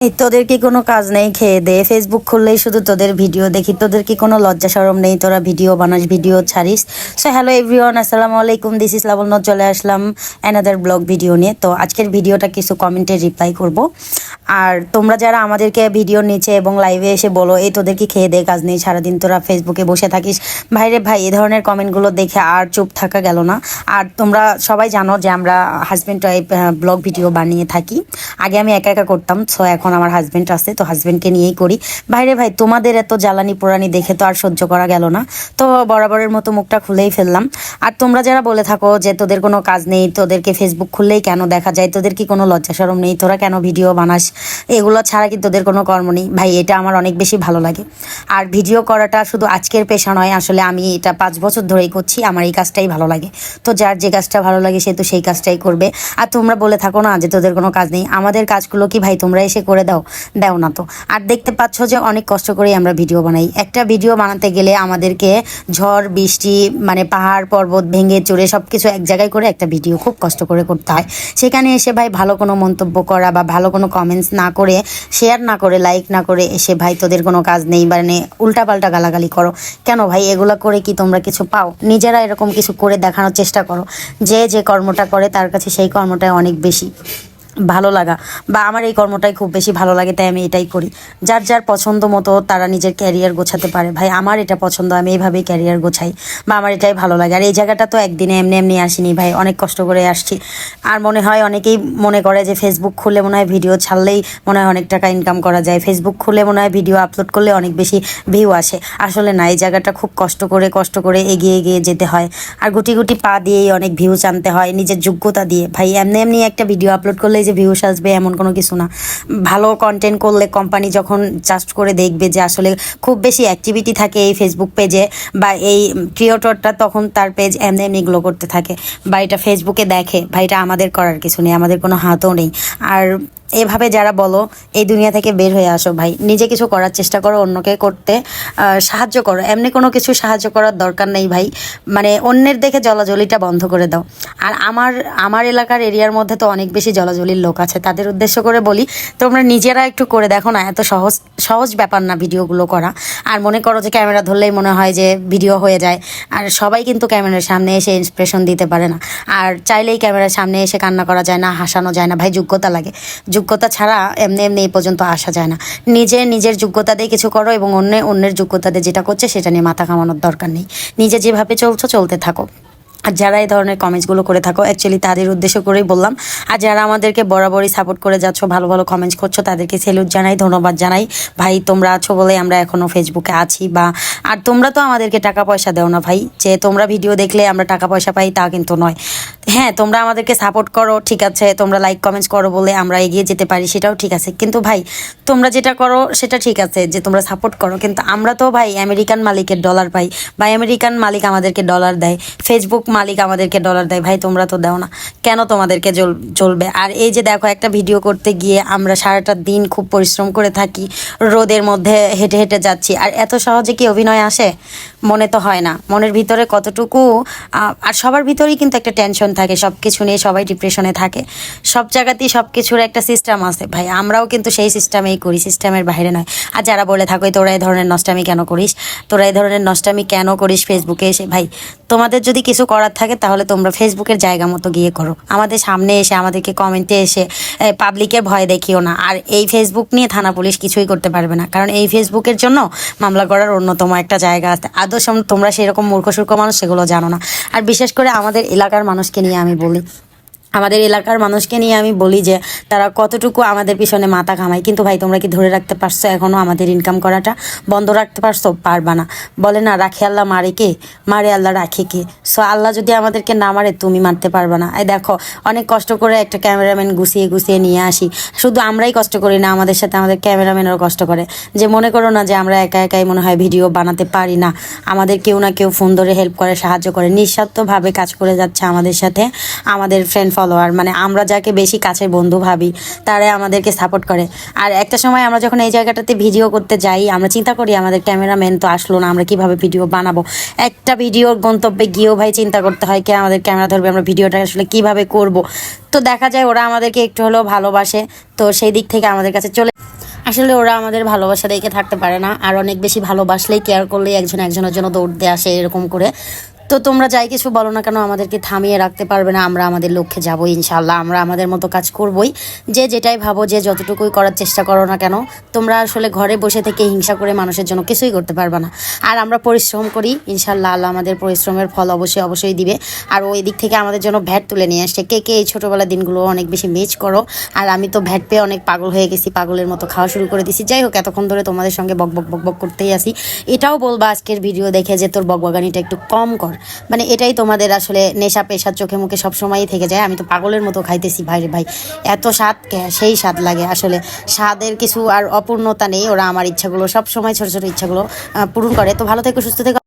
তোদের কি কোনো কাজ নেই? খেয়ে দে। ফেসবুক খুললেই শুধু তোদের ভিডিও দেখি। তোদের কি কোনো লজ্জা সরম নেই? তোরা ভিডিও বানাস, ভিডিও ছাড়িস। সো হ্যালো এভরিওয়ান আসসালামু আলাইকুম। দিস ইস লাবণ্য চলে আসলাম অ্যানাদার ব্লগ ভিডিও নিয়ে। তো আজকের ভিডিওটা কিছু কমেন্টে রিপ্লাই করব। আর তোমরা যারা আমাদেরকে ভিডিও নিচে এবং লাইভে এসে বলো, এই তোদের কি খেয়ে দে? কাজ নেই। সারাদিন তোরা ফেসবুকে বসে থাকিস। ভাইরে ভাই এই ধরনের কমেন্টগুলো দেখে আর চুপ থাকা গেল না। আর তোমরা সবাই জানো যে আমরা হাজব্যান্ড ওয়াইফ ব্লগ ভিডিও বানিয়ে থাকি। আগে আমি একা একা করতাম। সো এখন আমার হাজব্যান্ড আছে, তো হাজব্যান্ডকে নিয়েই করি। ভাইরে ভাই, তোমাদের এত জ্বালানি পোড়ানি দেখে তো আর সহ্য করা গেল না। তো বরাবরের মতো মুখটা খুলেই ফেললাম। আর তোমরা যারা বলে থাকো যে তোদের কোনো কাজ নেই, তোদেরকে ফেসবুক খুললেই কেন দেখা যায়? তোদের কি কোনো লজ্জা সরম নেই? তোরা কেন ভিডিও বানাস? এগুলো ছাড়া কি তোদের কোনো কর্ম নেই? ভাই, এটা আমার অনেক বেশি ভালো লাগে। আর ভিডিও করাটা শুধু আজকের পেশা নয়, আসলে আমি এটা পাঁচ বছর ধরেই করছি, আমার এই কাজটাই ভালো লাগে। তো যার যে কাজটা ভালো লাগে সে তো সেই কাজটাই করবে। আর তোমরা বলে থাকো না যে তোদের কোনো কাজ নেই। আমাদের কাজগুলো কি ভাই, তোমরা এসে করে দাও দাও না তো। আর দেখতে পাচ্ছ যে অনেক কষ্ট করেই আমরা ভিডিও বানাই। একটা ভিডিও বানাতে গেলে আমাদেরকে ঝড়, বৃষ্টি মানে পাহাড়, পর্বত ভেঙে চড়ে সব কিছু এক জায়গায় করে একটা ভিডিও খুব কষ্ট করে করতে হয়। সেখানে এসে ভাই ভালো কোনো মন্তব্য করা বা ভালো কোনো কমেন্টস না করে শেয়ার না করে লাইক না করে এসে ভাই তোদের কোনো কাজ নেই মানে উল্টাপাল্টা গালাগালি করো। কেন ভাই এগুলো করে কি তোমরা কিছু পাও? নিজেরা এরকম কিছু করে দেখানোর চেষ্টা করো। যে যে কর্মটা করে তার কাছে সেই কর্মটাই অনেক বেশি। ভালো লাগা বা আমার এই কর্মটাই খুব বেশি ভালো লাগে, তাই আমি এটাই করি। যার যার পছন্দ মতো তারা নিজের ক্যারিয়ার গোছাতে পারে। ভাই, আমার এটা পছন্দ, আমি এইভাবেই ক্যারিয়ার গোছাই বা আমার এটাই ভালো লাগে। আর এই জায়গাটা তো একদিনে এমনি এমনি আসিনি ভাই, অনেক কষ্ট করে আসছি। আর মনে হয় অনেকেই মনে করে যে ফেসবুক খুলে মনে হয় ভিডিও ছাড়লেই মনে হয় অনেক টাকা ইনকাম করা যায়। ফেসবুক খুলে মনে হয় ভিডিও আপলোড করলে অনেক বেশি ভিউ আসে। আসলে না, এই জায়গাটা খুব কষ্ট করে কষ্ট করে এগিয়ে এগিয়ে যেতে হয়। আর গুটি গুটি পা দিয়েই অনেক ভিউজ আনতে হয়, নিজের যোগ্যতা দিয়ে। ভাই, এমনি এমনি একটা ভিডিও আপলোড করলে যে ভিউস আসবে এমন কোনো কিছু না। ভালো কন্টেন্ট করলে কোম্পানি যখন জাস্ট করে দেখবে যে আসলে খুব বেশি অ্যাক্টিভিটি থাকে এই ফেসবুক পেজে বা এই ক্রিয়েটরটা তখন তার পেজ এমনি এমনি গ্লো করতে থাকে। বা এটা ফেসবুকে দেখে, ভাই এটা আমাদের করার কিছু নেই, আমাদের কোনো হাতও নেই। আর এভাবে যারা বলো, এই দুনিয়া থেকে বের হয়ে আসো ভাই। নিজে কিছু করার চেষ্টা করো, অন্যকে করতে সাহায্য করো। এমনি কোনো কিছু সাহায্য করার দরকার নেই ভাই। মানে অন্যের দেখে জলাজলিটা বন্ধ করে দাও। আর আমার আমার এলাকার এরিয়ার মধ্যে তো অনেক বেশি জলাজলির লোক আছে। তাদের উদ্দেশ্য করে বলি, তোমরা নিজেরা একটু করে দেখো না, এত সহজ সহজ ব্যাপার না ভিডিওগুলো করা। আর মনে করো যে ক্যামেরা ধরলেই মনে হয় যে ভিডিও হয়ে যায়। আর সবাই কিন্তু ক্যামেরার সামনে এসে ইন্সপিরেশন দিতে পারে না। আর চাইলেই ক্যামেরার সামনে এসে কান্না করা যায় না, হাসানো যায় না। ভাই, যোগ্যতা লাগে। যোগ্যতা ছাড়া এমনি এমনি এই পর্যন্ত আসা যায় না। নিজে নিজের যোগ্যতা দিয়ে কিছু করো এবং অন্য অন্যের যোগ্যতা দিয়ে যেটা করছে সেটা নিয়ে মাথা কামানোর দরকার নেই। নিজে যেভাবে চলছো, চলতে থাকো। আর যারা এই ধরনের কমেন্টসগুলো করে থাকো অ্যাকচুয়ালি তাদের উদ্দেশ্য করেই বললাম। আর যারা আমাদেরকে বরাবরই সাপোর্ট করে যাচ্ছ, ভালো ভালো কমেন্টস করছ, তাদেরকে সেলুট জানাই, ধন্যবাদ জানাই। ভাই, তোমরা আছো বলে আমরা এখনও ফেসবুকে আছি বা, আর তোমরা তো আমাদেরকে টাকা পয়সা দেও না ভাই। যে তোমরা ভিডিও দেখলে আমরা টাকা পয়সা পাই তা কিন্তু নয়। হ্যাঁ তোমরা আমাদেরকে সাপোর্ট করো, ঠিক আছে। তোমরা লাইক কমেন্টস করো বলে আমরা এগিয়ে যেতে পারি, সেটাও ঠিক আছে। কিন্তু ভাই, তোমরা যেটা করো সেটা ঠিক আছে যে তোমরা সাপোর্ট করো। কিন্তু আমরা তো ভাই আমেরিকান মালিকের ডলার পাই। বা আমেরিকান মালিক আমাদেরকে ডলার দেয়। ফেসবুক মালিক আমাদেরকে ডলার দেয়। ভাই, তোমরা তো দাও না। কেন তোমাদেরকে চলবে? আর এই যে দেখো, একটা ভিডিও করতে গিয়ে আমরা সারাটা দিন খুব পরিশ্রম করে থাকি, রোদের মধ্যে হেঁটে হেঁটে যাচ্ছি। আর এত সহজে কি অভিনয় আসে? মনে তো হয় না। মনের ভিতরে কতটুকু আর সবার ভিতরেই কিন্তু একটা টেনশন থাকে। সব কিছু নিয়ে সবাই ডিপ্রেশনে থাকে। সব জায়গাতেই সব কিছুর একটা সিস্টেম আছে। ভাই, আমরাও কিন্তু সেই সিস্টেমেই করি। সিস্টেমের বাইরে নয়। আর যারা বলে থাকো তোরা এই ধরনের নষ্টামি কেন করিস? তোরা এই ধরনের নষ্টামি কেন করিস ফেসবুকে এসে? ভাই, তোমাদের যদি কিছু করার থাকে, তাহলে তোমরা ফেসবুকের জায়গা মতো গিয়ে করো। আমাদের সামনে এসে, আমাদেরকে কমেন্টে এসে পাবলিকের ভয় দেখিও না। আর এই ফেসবুক নিয়ে থানা পুলিশ কিছুই করতে পারবে না। কারণ এই ফেসবুকের জন্য মামলা করার অন্যতম একটা জায়গা আছে। আদর্শ তোমরা সেরকম মূর্খ সূর্খ মানুষ সেগুলো জানো না। আর বিশেষ করে আমাদের এলাকার মানুষকে নিয়ে আমি বলি আমাদের এলাকার মানুষকে নিয়ে আমি বলি যে তারা কতটুকু আমাদের পিছনে মাথা কামায় কিন্তু ভাই, তোমরা কি ধরে রাখতে পারছ এখনও আমাদের ইনকাম করাটা? বন্ধ রাখতে পারছ? পারবা না। বলে না, রাখে আল্লাহ, মারে কে? মারে আল্লাহ, রাখে কে? সো আল্লাহ যদি আমাদেরকে না মারে, তুমি মারতে পারবে না। এই দেখো, অনেক কষ্ট করে একটা ক্যামেরাম্যান গুছিয়ে গুছিয়ে নিয়ে আসি। শুধু আমরাই কষ্ট করি না, আমাদের সাথে আমাদের ক্যামেরাম্যানও কষ্ট করে। যে মনে করো না যে আমরা একা একাই মনে হয় ভিডিও বানাতে পারি না। আমাদের কেউ না কেউ ফোন ধরে হেল্প করে, সাহায্য করে। নিঃস্বার্থভাবে কাজ করে যাচ্ছে আমাদের সাথে। আমাদের ফ্রেন্ড ফলোয়ার মানে আমরা যাকে বেশি কাছের বন্ধু ভাবি তারাই আমাদেরকে সাপোর্ট করে। আর একটা সময় আমরা যখন এই জায়গাটাতে ভিডিও করতে যাই, আমরা চিন্তা করি আমাদের ক্যামেরাম্যান তো আসলো না, আমরা কীভাবে ভিডিও বানাবো? একটা ভিডিওর গন্তব্যে গিয়েও ভাই চিন্তা করতে হয় কে আমাদের ক্যামেরা ধরবে, আমরা ভিডিওটা আসলে কীভাবে করব? তো দেখা যায় ওরা আমাদেরকে একটু হলেও ভালোবাসে, তো সেই দিক থেকে আমাদের কাছে চলে আসলে ওরা আমাদের ভালোবাসা দেখে থাকতে পারে না, আর অনেক বেশি ভালোবাসলেই কেয়ার করলেই একজন একজনের জন্য দৌড় দিয়ে আসে এরকম করে। তো তোমরা যাই কিছু বলো না কেন, আমাদেরকে থামিয়ে রাখতে পারবে না। আমরা আমাদের লক্ষ্যে যাব ইনশাল্লাহ আমরা আমাদের মতো কাজ করবই। যে যেটাই ভাবো, যে যতটুকুই করার চেষ্টা করো না কেন, তোমরা আসলে ঘরে বসে থেকে হিংসা করে মানুষের জন্য কিছুই করতে পারবে না। আর আমরা পরিশ্রম করি ইনশাল্লাহ আল্লাহ আমাদের পরিশ্রমের ফল অবশ্যই অবশ্যই দিবে। আর ওই দিক থেকে আমাদের জন্য ভ্যাট তুলে নিয়ে আসছে। কে কে এই ছোটোবেলার দিনগুলো অনেক বেশি মিস করো। আর আমি তো ভ্যাট পেয়ে অনেক পাগল হয়ে গেছি, পাগলের মতো খাওয়া শুরু করে দিছি। যাই হোক, এতক্ষণ ধরে তোমাদের সঙ্গে বক বক বক বক করতেই আসি এটাও বলবা আজকের ভিডিও দেখে যে তোর বকবাগানিটা একটু কম কর। মানে এটাই তোমাদের আসলে নেশা পেশার চোখে মুখে সবসময়ই থেকে যায়। আমি তো পাগলের মতো খাইতেছি, ভাই ভাই। এত স্বাদ সেই স্বাদ লাগে আসলে। স্বাদের কিছু আর অপূর্ণতা নেই, ওরা আমার ইচ্ছাগুলো, সবসময় ছোট ছোট ইচ্ছাগুলো পূরণ করে। তো ভালো থেকো, সুস্থ থেকো।